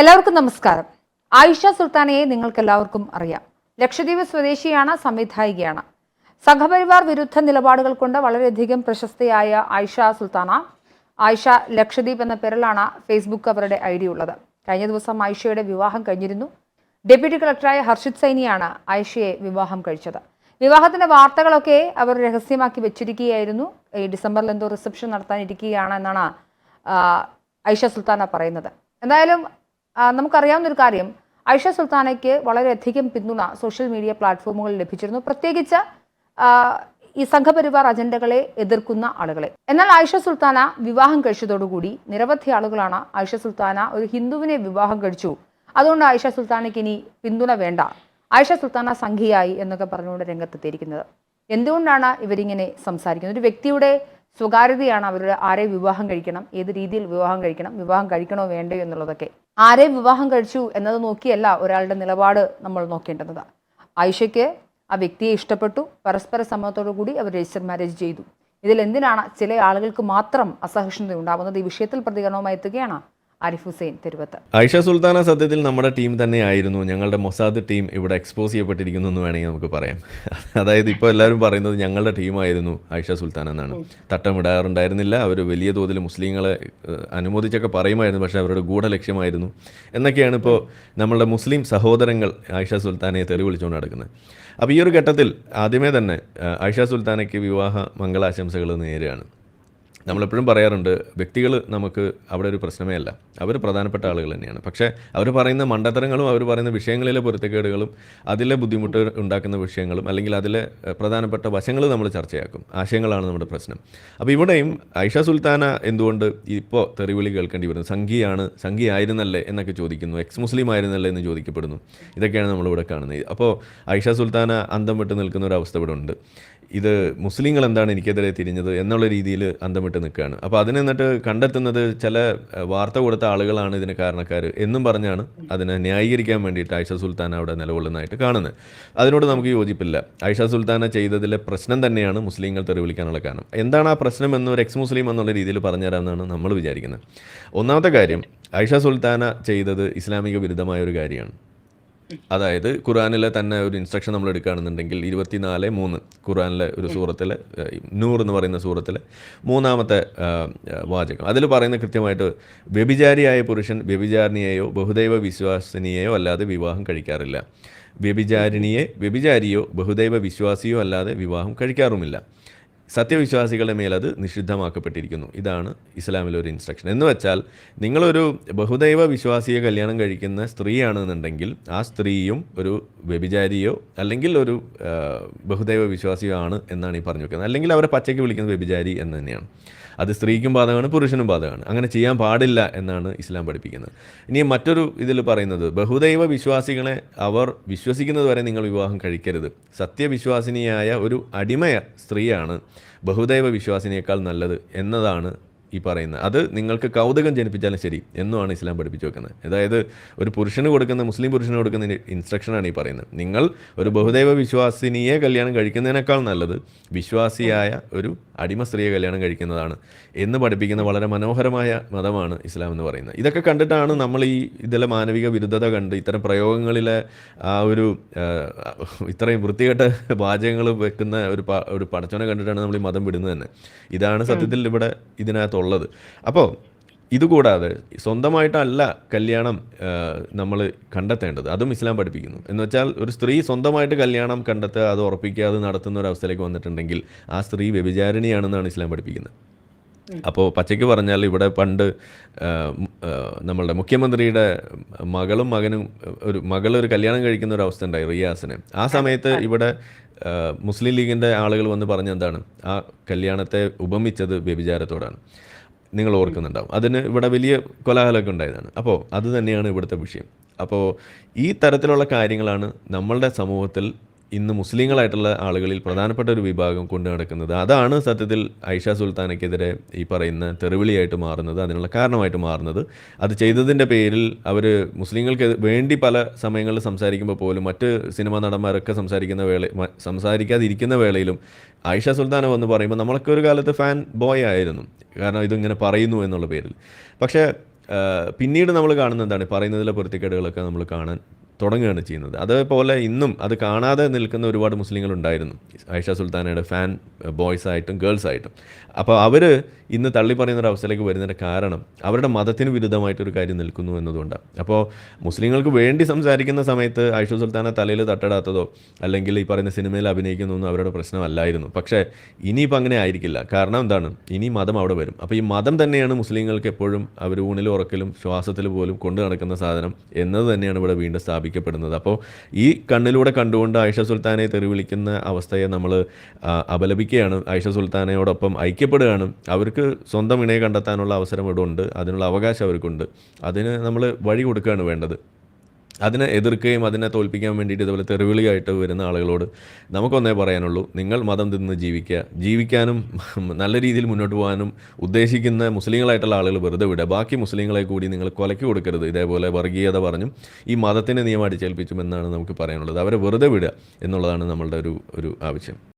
എല്ലാവർക്കും നമസ്കാരം. ആയിഷ സുൽത്താനയെ നിങ്ങൾക്ക് എല്ലാവർക്കും അറിയാം. ലക്ഷദ്വീപ് സ്വദേശിയാണ് സംവിധായികയാണ്. സംഘപരിവാർ വിരുദ്ധ നിലപാടുകൾ കൊണ്ട് വളരെയധികം പ്രശസ്തയായ ആയിഷ സുൽത്താന. ആയിഷ ലക്ഷദ്വീപ് എന്ന പേരിലാണ് ഫേസ്ബുക്ക് അവരുടെ ഐ ഡി ഉള്ളത്. കഴിഞ്ഞ ദിവസം ആയിഷയുടെ വിവാഹം കഴിഞ്ഞിരുന്നു. ഡെപ്യൂട്ടി കളക്ടറായ ഹർഷിത് സൈനിയാണ് ആയിഷയെ വിവാഹം കഴിച്ചത്. വിവാഹത്തിന്റെ വാർത്തകളൊക്കെ അവർ രഹസ്യമാക്കി വെച്ചിരിക്കുകയായിരുന്നു. ഈ ഡിസംബറിൽ എന്തോ റിസപ്ഷൻ നടത്താനിരിക്കുകയാണ് എന്നാണ് ഐഷ സുൽത്താന പറയുന്നത്. എന്തായാലും നമുക്കറിയാവുന്ന ഒരു കാര്യം. ഐഷ സുൽത്താനയ്ക്ക് വളരെയധികം പിന്തുണ സോഷ്യൽ മീഡിയ പ്ലാറ്റ്ഫോമുകളിൽ ലഭിച്ചിരുന്നു. പ്രത്യേകിച്ച് ഈ സംഘപരിവാർ അജണ്ടകളെ എതിർക്കുന്ന ആളുകളെ. എന്നാൽ ആയിഷ സുൽത്താന വിവാഹം കഴിച്ചതോടുകൂടി നിരവധി ആളുകളാണ് ആയിഷ സുൽത്താന ഒരു ഹിന്ദുവിനെ വിവാഹം കഴിച്ചു. അതുകൊണ്ട് ആയിഷ സുൽത്താനയ്ക്ക് ഇനി പിന്തുണ വേണ്ട. ആയിഷ സുൽത്താന സംഘിയായി എന്നൊക്കെ പറഞ്ഞുകൊണ്ട് രംഗത്തെത്തിയിരിക്കുന്നത്. എന്തുകൊണ്ടാണ് ഇവരിങ്ങനെ സംസാരിക്കുന്നത്? ഒരു വ്യക്തിയുടെ സ്വകാര്യതയാണ് അവരുടെ ആരെ വിവാഹം കഴിക്കണം ഏത് രീതിയിൽ വിവാഹം കഴിക്കണം വിവാഹം കഴിക്കണോ വേണ്ടയോ എന്നുള്ളതൊക്കെ. ആരെ വിവാഹം കഴിച്ചു എന്നത് നോക്കിയല്ല ഒരാളുടെ നിലപാട് നമ്മൾ നോക്കേണ്ടത്. ആയിഷയ്ക്ക് ആ വ്യക്തിയെ ഇഷ്ടപ്പെട്ടു. പരസ്പര സമ്മതത്തോടു കൂടി അവർ രജിസ്റ്റർ മാരേജ് ചെയ്തു. ഇതിൽ എന്തിനാണ് ചില ആളുകൾക്ക് മാത്രം അസഹിഷ്ണുത ഉണ്ടാവുന്നത് ഈ വിഷയത്തിൽ പ്രതികരണവുമായി എത്തുകയാണ് ആരിഫ് ഹുസൈൻ തിരുവത്ത്. ഐഷ സുൽത്താന സത്യത്തിൽ നമ്മുടെ ടീം തന്നെയായിരുന്നു. ഞങ്ങളുടെ മൊസാദ് ടീം ഇവിടെ എക്സ്പോസ് ചെയ്യപ്പെട്ടിരിക്കുന്നു എന്ന് വേണമെങ്കിൽ നമുക്ക് പറയാം. അതായത് ഇപ്പോൾ എല്ലാവരും പറയുന്നത് ഞങ്ങളുടെ ടീമായിരുന്നു ഐഷ സുൽത്താൻ എന്നാണ്. തട്ടമിടാറുണ്ടായിരുന്നില്ല അവർ വലിയ തോതിൽ മുസ്ലിങ്ങളെ അനുമോദിച്ചൊക്കെ പറയുമായിരുന്നു. പക്ഷേ അവരുടെ ഗൂഢ ലക്ഷ്യമായിരുന്നു എന്നൊക്കെയാണ് ഇപ്പോൾ നമ്മളുടെ മുസ്ലിം സഹോദരങ്ങൾ ഐഷ സുൽത്താനെ തെളിവിളിച്ചുകൊണ്ട് നടക്കുന്നത്. അപ്പോൾ ഈ ഒരു ഘട്ടത്തിൽ ആദ്യമേ തന്നെ ആയിഷ സുൽത്താനയ്ക്ക് വിവാഹ മംഗളാശംസകൾ നേരെയാണ്. നമ്മളെപ്പോഴും പറയാറുണ്ട് വ്യക്തികൾ നമുക്ക് അവിടെ ഒരു പ്രശ്നമേ അല്ല. അവർ പ്രധാനപ്പെട്ട ആളുകൾ തന്നെയാണ്. പക്ഷേ അവർ പറയുന്ന മണ്ടത്തരങ്ങളും അവർ പറയുന്ന വിഷയങ്ങളിലെ പൊരുത്തക്കേടുകളും അതിലെ ബുദ്ധിമുട്ട് ഉണ്ടാക്കുന്ന വിഷയങ്ങളും അല്ലെങ്കിൽ അതിലെ പ്രധാനപ്പെട്ട വശങ്ങൾ നമ്മൾ ചർച്ചയാക്കും. ആശയങ്ങളാണ് നമ്മുടെ പ്രശ്നം. അപ്പോൾ ഇവിടെയും ഐഷ സുൽത്താന എന്തുകൊണ്ട് ഇപ്പോൾ തെറിവിളി കേൾക്കേണ്ടി വരുന്നു? സംഘിയാണ് സംഘി ആയിരുന്നല്ലേ എന്നൊക്കെ ചോദിക്കുന്നു എക്സ് മുസ്ലിം ആയിരുന്നല്ലേ എന്ന് ചോദിക്കപ്പെടുന്നു. ഇതൊക്കെയാണ് നമ്മളിവിടെ കാണുന്നത്. അപ്പോൾ ഐഷ സുൽത്താന അന്തം വിട്ട് നിൽക്കുന്ന ഒരു അവസ്ഥ ഇവിടെ ഉണ്ട്. ഇത് മുസ്ലിങ്ങൾ എന്താണ് എനിക്കെതിരെ തിരിഞ്ഞത് എന്നുള്ള രീതിയിൽ അന്തമിട്ട് നിൽക്കുകയാണ്. അപ്പോൾ അതിനെ എന്നിട്ട് കണ്ടെത്തുന്നത് ചില വാർത്ത കൊടുത്ത ആളുകളാണ് ഇതിന് കാരണക്കാർ എന്നും പറഞ്ഞാണ് അതിനെ ന്യായീകരിക്കാൻ വേണ്ടിയിട്ട് ആയിഷ സുൽത്താൻ അവിടെ നിലകൊള്ളുന്നതായിട്ട് കാണുന്നത്. അതിനോട് നമുക്ക് യോജിപ്പില്ല. ആയിഷ സുൽത്താന ചെയ്തതിലെ പ്രശ്നം തന്നെയാണ് മുസ്ലിങ്ങൾ തെറിവിളിക്കാനുള്ള കാരണം. എന്താണ് ആ പ്രശ്നം എന്ന് ഒരു എക്സ് മുസ്ലിം എന്നുള്ള രീതിയിൽ പറഞ്ഞുതരാമെന്നാണ് നമ്മൾ വിചാരിക്കുന്നത്. ഒന്നാമത്തെ കാര്യം ആയിഷ സുൽത്താന ചെയ്തത് ഇസ്ലാമിക വിരുദ്ധമായ ഒരു കാര്യമാണ്. അതായത് ഖുറാനിലെ തന്നെ ഒരു ഇൻസ്ട്രക്ഷൻ നമ്മൾ എടുക്കുകയാണെന്നുണ്ടെങ്കിൽ ഇരുപത്തിനാല് മൂന്ന് ഖുറാനിലെ ഒരു സൂറത്തിലെ നൂർ എന്ന് പറയുന്ന സൂറത്തിലെ മൂന്നാമത്തെ വാചകം. അതിൽ പറയുന്ന കൃത്യമായിട്ട് വ്യഭിചാരിയായ പുരുഷൻ വ്യഭിചാരിണിയെയോ ബഹുദൈവ വിശ്വാസിനിയെയോ അല്ലാതെ വിവാഹം കഴിക്കാറില്ല. വ്യഭിചാരിണിയെ വ്യഭിചാരിയോ ബഹുദൈവ വിശ്വാസിയോ അല്ലാതെ വിവാഹം കഴിക്കാറുമില്ല. സത്യവിശ്വാസികളുടെ മേൽ അത് നിഷിദ്ധമാക്കപ്പെട്ടിരിക്കുന്നു. ഇതാണ് ഇസ്ലാമിലെ ഒരു ഇൻസ്ട്രക്ഷൻ എന്ന് വെച്ചാൽ നിങ്ങളൊരു ബഹുദൈവ വിശ്വാസിയെ കല്യാണം കഴിക്കുന്ന സ്ത്രീയാണെന്നുണ്ടെങ്കിൽ ആ സ്ത്രീയും ഒരു വ്യഭിചാരിയോ അല്ലെങ്കിൽ ഒരു ബഹുദൈവ വിശ്വാസിയോ ആണ് എന്നാണ് ഈ പറഞ്ഞു വെക്കുന്നത്. അല്ലെങ്കിൽ അവരെ പച്ചയ്ക്ക് വിളിക്കുന്നത് വ്യഭിചാരി എന്ന് തന്നെയാണ്. അത് സ്ത്രീക്കും ബാധകമാണ് പുരുഷനും ബാധകമാണ്. അങ്ങനെ ചെയ്യാൻ പാടില്ല എന്നാണ് ഇസ്ലാം പഠിപ്പിക്കുന്നത്. ഇനി മറ്റൊരു ഇതിൽ പറയുന്നത് ബഹുദൈവ വിശ്വാസികളെ അവർ വിശ്വസിക്കുന്നത് വരെ നിങ്ങൾ വിവാഹം കഴിക്കരുത്. സത്യവിശ്വാസിനിയായ ഒരു അടിമയ സ്ത്രീയാണ് ബഹുദൈവ വിശ്വാസിനേക്കാൾ നല്ലത് എന്നതാണ് ഈ പറയുന്നത്. അത് നിങ്ങൾക്ക് കൗതുകം ജനിപ്പിച്ചാലും ശരി എന്നുമാണ് ഇസ്ലാം പഠിപ്പിച്ചു വെക്കുന്നത്. അതായത് ഒരു പുരുഷന് കൊടുക്കുന്ന മുസ്ലിം പുരുഷന് കൊടുക്കുന്ന ഇൻസ്ട്രക്ഷനാണ് ഈ പറയുന്നത്. നിങ്ങൾ ഒരു ബഹുദൈവ വിശ്വാസിനിയെ കല്യാണം കഴിക്കുന്നതിനേക്കാൾ നല്ലത് വിശ്വാസിയായ ഒരു അടിമ സ്ത്രീയെ കല്യാണം കഴിക്കുന്നതാണ് എന്ന് പഠിപ്പിക്കുന്ന വളരെ മനോഹരമായ മതമാണ് ഇസ്ലാം എന്ന് പറയുന്നത്. ഇതൊക്കെ കണ്ടിട്ടാണ് നമ്മൾ ഈ ഇതിലെ മാനവിക വിരുദ്ധത കണ്ട് ഇത്തരം പ്രയോഗങ്ങളിലെ ആ ഒരു ഇത്രയും വൃത്തികെട്ട വാചകങ്ങൾ വെക്കുന്ന ഒരു ഒരു പടച്ചോനെ കണ്ടിട്ടാണ് നമ്മൾ ഈ മതം വിടുന്നത് തന്നെ. ഇതാണ് സത്യത്തിൽ ഇവിടെ ഇതിനകത്തുള്ളത്. അപ്പോൾ ഇതുകൂടാതെ സ്വന്തമായിട്ടല്ല കല്യാണം നമ്മൾ കണ്ടെത്തേണ്ടത്. അതും ഇസ്ലാം പഠിപ്പിക്കുന്നു. എന്ന് വെച്ചാൽ ഒരു സ്ത്രീ സ്വന്തമായിട്ട് കല്യാണം കണ്ടെത്തുക അത് ഉറപ്പിക്കാതെ നടത്തുന്ന ഒരു അവസ്ഥയിലേക്ക് വന്നിട്ടുണ്ടെങ്കിൽ ആ സ്ത്രീ വ്യഭിചാരിണിയാണെന്നാണ് ഇസ്ലാം പഠിപ്പിക്കുന്നത്. അപ്പോൾ പച്ചയ്ക്ക് പറഞ്ഞാൽ ഇവിടെ പണ്ട് നമ്മളുടെ മുഖ്യമന്ത്രിയുടെ മകളും മകനും ഒരു മകളൊരു കല്യാണം കഴിക്കുന്ന ഒരു അവസ്ഥ ഉണ്ടായി റിയാസിന്. ആ സമയത്ത് ഇവിടെ മുസ്ലിം ലീഗിന്റെ ആളുകൾ വന്ന് പറഞ്ഞ എന്താണ് ആ കല്യാണത്തെ ഉപമിച്ചത് വ്യഭിചാരത്തോടാണ്. നിങ്ങൾ ഓർക്കുന്നുണ്ടാവും. അതിന് ഇവിടെ വലിയ കോലാഹലമൊക്കെ ഉണ്ടായതാണ്. അപ്പോൾ അത് തന്നെയാണ് ഇവിടുത്തെ വിഷയം. അപ്പോൾ ഈ തരത്തിലുള്ള കാര്യങ്ങളാണ് നമ്മളുടെ സമൂഹത്തിൽ ഇന്ന് മുസ്ലിങ്ങളായിട്ടുള്ള ആളുകളിൽ പ്രധാനപ്പെട്ട ഒരു വിഭാഗം കൊണ്ടു നടക്കുന്നത്. അതാണ് സത്യത്തിൽ ഐഷ സുൽത്താനയ്ക്കെതിരെ ഈ പറയുന്ന തെറിവിളിയായിട്ട് മാറുന്നത് അതിനുള്ള കാരണമായിട്ട് മാറുന്നത്. അത് ചെയ്തതിന്റെ പേരിൽ അവർ മുസ്ലിങ്ങൾക്ക് വേണ്ടി പല സമയങ്ങളിൽ സംസാരിക്കുമ്പോൾ പോലും മറ്റ് സിനിമാ നടന്മാരൊക്കെ സംസാരിക്കുന്ന വേള സംസാരിക്കാതിരിക്കുന്ന വേളയിലും ആയിഷ സുൽത്താന വന്ന് പറയുമ്പോൾ നമ്മളൊക്കെ ഒരു കാലത്ത് ഫാൻ ബോയ് ആയിരുന്നു. കാരണം ഇതിങ്ങനെ പറയുന്നു എന്നുള്ള പേരിൽ. പക്ഷേ പിന്നീട് നമ്മൾ കാണുന്ന എന്താണ്? പറയുന്നതിലെ പൊരുത്തിക്കേടുകളൊക്കെ നമ്മൾ കാണാൻ തുടങ്ങുകയാണ് ചെയ്യുന്നത്. അതേപോലെ ഇന്നും അത് കാണാതെ നിൽക്കുന്ന ഒരുപാട് മുസ്ലിങ്ങളുണ്ടായിരുന്നു. ഐഷ സുൽത്താനയുടെ ഫാൻ ബോയ്സ് ആയിട്ടും ഗേൾസ് അപ്പോൾ അവർ ഇന്ന് തള്ളി പറയുന്ന ഒരു അവസ്ഥയിലേക്ക് വരുന്നതിന്റെ കാരണം അവരുടെ മതത്തിന് വിരുദ്ധമായിട്ടൊരു കാര്യം നിൽക്കുന്നു എന്നതുകൊണ്ടാണ് അപ്പോൾ മുസ്ലിങ്ങൾക്ക് വേണ്ടി സംസാരിക്കുന്ന സമയത്ത് ആയിഷ സുൽത്താനെ തലയിൽ തട്ടിടാത്തതോ അല്ലെങ്കിൽ ഈ പറയുന്ന സിനിമയിൽ അഭിനയിക്കുന്നതൊന്നും അവരുടെ പ്രശ്നമല്ലായിരുന്നു. പക്ഷേ ഇനിയിപ്പോൾ അങ്ങനെ ആയിരിക്കില്ല. കാരണം എന്താണ്? ഇനി മതം അവിടെ വരും. അപ്പോൾ ഈ മതം തന്നെയാണ് മുസ്ലിങ്ങൾക്ക് എപ്പോഴും അവർ ഊണിലും ഉറക്കലും ശ്വാസത്തിൽ പോലും കൊണ്ടു നടക്കുന്ന സാധനം എന്നത് തന്നെയാണ് ഇവിടെ വീണ്ടും സ്ഥാപിക്കപ്പെടുന്നത്. അപ്പോൾ ഈ കണ്ണിലൂടെ കണ്ടുകൊണ്ട് ആയിഷ സുൽത്താനെ തെറിവിളിക്കുന്ന അവസ്ഥയെ നമ്മൾ അപലപിക്കുകയാണ്. ആയിഷ സുൽത്താനയോടൊപ്പം ഐക്യപ്പെടുകയാണ്. അവർക്ക് സ്വന്തം ഇണയെ കണ്ടെത്താനുള്ള അവസരം ഇവിടെ ഉണ്ട് അതിനുള്ള അവകാശം അവർക്കുണ്ട്. അതിന് നമ്മൾ വഴി കൊടുക്കുകയാണ് വേണ്ടത്. അതിനെ എതിർക്കുകയും അതിനെ തോൽപ്പിക്കാൻ വേണ്ടിയിട്ട് ഇതുപോലെ തെറിവിളിയായിട്ട് വരുന്ന ആളുകളോട് നമുക്കൊന്നേ പറയാനുള്ളൂ. നിങ്ങൾ മതം തിന്ന് ജീവിക്കുക. ജീവിക്കാനും നല്ല രീതിയിൽ മുന്നോട്ട് പോകാനും ഉദ്ദേശിക്കുന്ന മുസ്ലിങ്ങളായിട്ടുള്ള ആളുകൾ വെറുതെ വിടുക. ബാക്കി മുസ്ലിങ്ങളെ കൂടി നിങ്ങൾ കൊലയ്ക്ക് കൊടുക്കരുത്. ഇതേപോലെ വർഗീയത പറഞ്ഞും ഈ മതത്തിനെ നിയമം അടിച്ചേൽപ്പിച്ചും എന്നാണ് നമുക്ക് പറയാനുള്ളത്. അവരെ വെറുതെ വിടുക എന്നുള്ളതാണ് നമ്മളുടെ ഒരു ഒരു ആവശ്യം.